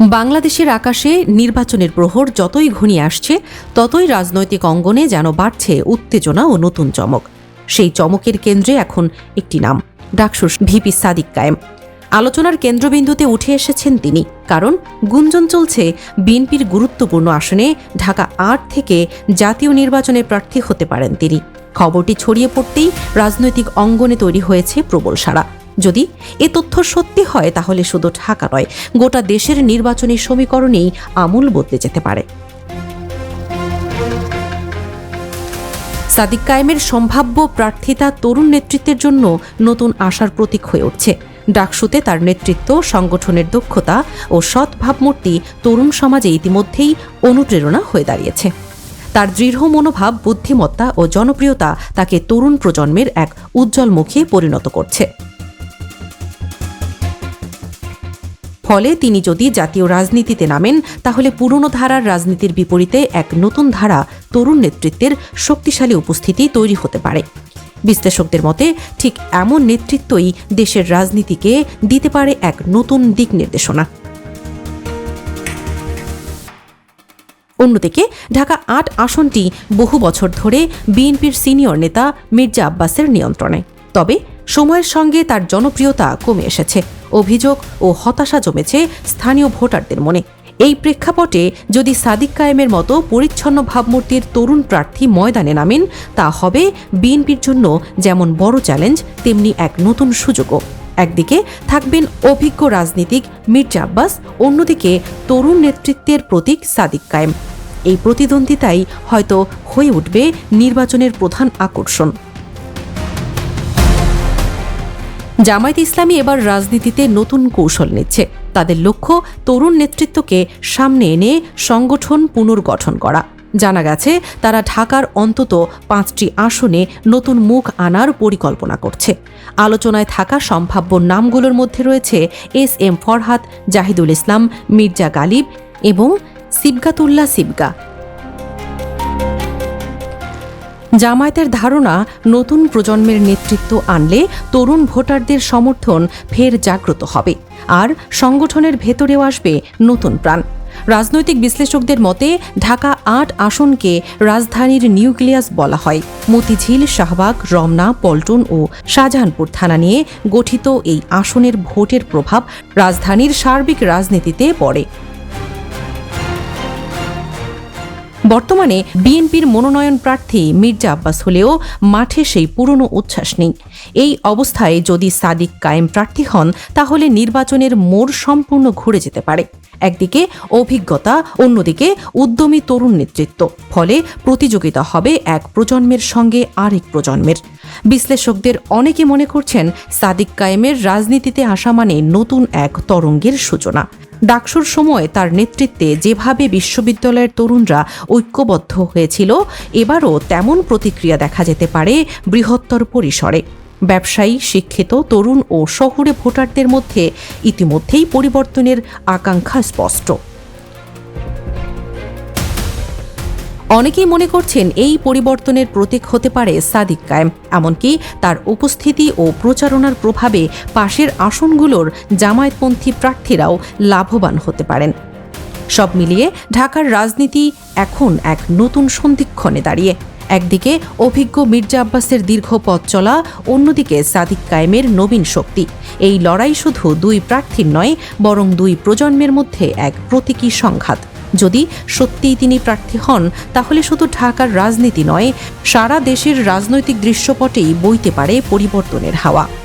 বাংলাদেশের আকাশে নির্বাচনের প্রহর যতই ঘনিয়ে আসছে, ততই রাজনৈতিক অঙ্গনে যেন বাড়ছে উত্তেজনা ও নতুন চমক। সেই চমকের কেন্দ্রে এখন একটি নাম ডাকসুস ভিপি সাদিক কায়েম। আলোচনার কেন্দ্রবিন্দুতে উঠে এসেছেন তিনি, কারণ গুঞ্জন চলছে বিএনপির গুরুত্বপূর্ণ আসনে ঢাকা আট থেকে জাতীয় নির্বাচনে প্রার্থী হতে পারেন তিনি। খবরটি ছড়িয়ে পড়তেই রাজনৈতিক অঙ্গনে তৈরি হয়েছে প্রবল সাড়া। যদি এ তথ্য সত্যি হয়, তাহলে শুধু ঢাকা নয়, গোটা দেশের নির্বাচনী সমীকরণেই আমূল বদলে যেতে পারে। সাদিক কায়েমের সম্ভাব্য প্রার্থিতা তরুণ নেতৃত্বের জন্য নতুন আশার প্রতীক হয়ে উঠছে। ডাকসুতে তার নেতৃত্ব, সংগঠনের দক্ষতা ও সৎ ভাবমূর্তি তরুণ সমাজে ইতিমধ্যেই অনুপ্রেরণা হয়ে দাঁড়িয়েছে। তার দৃঢ় মনোভাব, বুদ্ধিমত্তা ও জনপ্রিয়তা তাকে তরুণ প্রজন্মের এক উজ্জ্বল মুখে পরিণত করছে। ফলে তিনি যদি জাতীয় রাজনীতিতে নামেন, তাহলে পুরনো ধারার রাজনীতির বিপরীতে এক নতুন ধারা তরুণ নেতৃত্বের শক্তিশালী উপস্থিতি তৈরি হতে পারে। বিশ্লেষকদের মতে, ঠিক এমন নেতৃত্বই দেশের রাজনীতিকে দিতে পারে এক নতুন দিক নির্দেশনা। অন্যদিকে, ঢাকা আট আসনটি বহু বছর ধরে বিএনপির সিনিয়র নেতা মির্জা আব্বাসের নিয়ন্ত্রণে। তবে সময়ের সঙ্গে তার জনপ্রিয়তা কমে এসেছে। অভিযোগ ও হতাশা জমেছে স্থানীয় ভোটারদের মনে। এই প্রেক্ষাপটে যদি সাদিক কায়েমের মতো পরিচ্ছন্ন ভাবমূর্তির তরুণ প্রার্থী ময়দানে নামেন, তা হবে বিএনপির জন্য যেমন বড় চ্যালেঞ্জ, তেমনি এক নতুন সুযোগও। একদিকে থাকবেন অভিজ্ঞ রাজনীতিক মির্জা আব্বাস, অন্যদিকে তরুণ নেতৃত্বের প্রতীক সাদিক কায়েম। এই প্রতিদ্বন্দ্বিতাই হয়তো হয়ে উঠবে নির্বাচনের প্রধান আকর্ষণ। জামায়াত ইসলামী এবার রাজনীতিতে নতুন কৌশল নিচ্ছে। তাদের লক্ষ্য তরুণ নেতৃত্বকে সামনে এনে সংগঠন পুনর্গঠন করা। জানা গেছে, তারা ঢাকার অন্তত পাঁচটি আসনে নতুন মুখ আনার পরিকল্পনা করছে। আলোচনায় থাকা সম্ভাব্য নামগুলোর মধ্যে রয়েছে এস এম ফরহাদ, জাহিদুল ইসলাম, মির্জা গালিব এবং সিবগাতুল্লাহ সিবগা। জামায়াতের ধারণা, নতুন প্রজন্মের নেতৃত্ব আনলে তরুণ ভোটারদের সমর্থন ফের জাগ্রত হবে। আর সংগঠনের ভেতরেও আসবে নতুন প্রাণ। রাজনৈতিক বিশ্লেষকদের মতে, ঢাকা আট আসনকে রাজধানীর নিউক্লিয়াস বলা হয়। মতিঝিল, শাহবাগ, রমনা, পল্টন ও শাহজাহানপুর থানা নিয়ে গঠিত এই আসনের ভোটের প্রভাব রাজধানীর সার্বিক রাজনীতিতে পড়ে। বর্তমানে বিএনপির মনোনয়ন প্রার্থী মির্জা আব্বাস হলেও মাঠে সেই পুরনো উচ্ছ্বাস নেই। এই অবস্থায় যদি সাদিক কায়েম প্রার্থী হন, তাহলে নির্বাচনের মোড় সম্পূর্ণ ঘুরে যেতে পারে। একদিকে অভিজ্ঞতা, অন্যদিকে উদ্যমী তরুণ নেতৃত্ব। ফলে প্রতিযোগিতা হবে এক প্রজন্মের সঙ্গে আরেক প্রজন্মের। বিশ্লেষকদের অনেকে মনে করছেন সাদিক কায়েমের রাজনীতিতে আসা মানে নতুন এক তরঙ্গের সূচনা। ডাকসুর সময় তার নেতৃত্বে যেভাবে বিশ্ববিদ্যালয়ের তরুণরা ঐক্যবদ্ধ হয়েছিল, এবারও তেমন প্রতিক্রিয়া দেখা যেতে পারে বৃহত্তর পরিসরে। ব্যবসায়ী, শিক্ষিত, তরুণ ও শহুরে ভোটারদের মধ্যে ইতিমধ্যেই পরিবর্তনের আকাঙ্ক্ষা স্পষ্ট। অনেকেই মনে করছেন এই পরিবর্তনের প্রতীক হতে পারে সাদিক কায়েম, এমনকি তার উপস্থিতি ও প্রচারণার প্রভাবে পাশের আসনগুলোর জামায়াতপন্থী প্রার্থীরাও লাভবান হতে পারেন। সব মিলিয়ে ঢাকার রাজনীতি এখন এক নতুন সন্ধিক্ষণে দাঁড়িয়ে। একদিকে অভিজ্ঞ মির্জা আব্বাসের দীর্ঘ পথ চলা, অন্যদিকে সাদিক কায়েমের নবীন শক্তি। এই লড়াই শুধু দুই প্রার্থীর নয়, বরং দুই প্রজন্মের মধ্যে এক প্রতীকী সংঘাত। যদি সত্যিই তিনি প্রার্থী হন, তাহলে শুধু ঢাকার রাজনীতি নয়, সারা দেশের রাজনৈতিক দৃশ্যপটেই বইতে পারে পরিবর্তনের হাওয়া।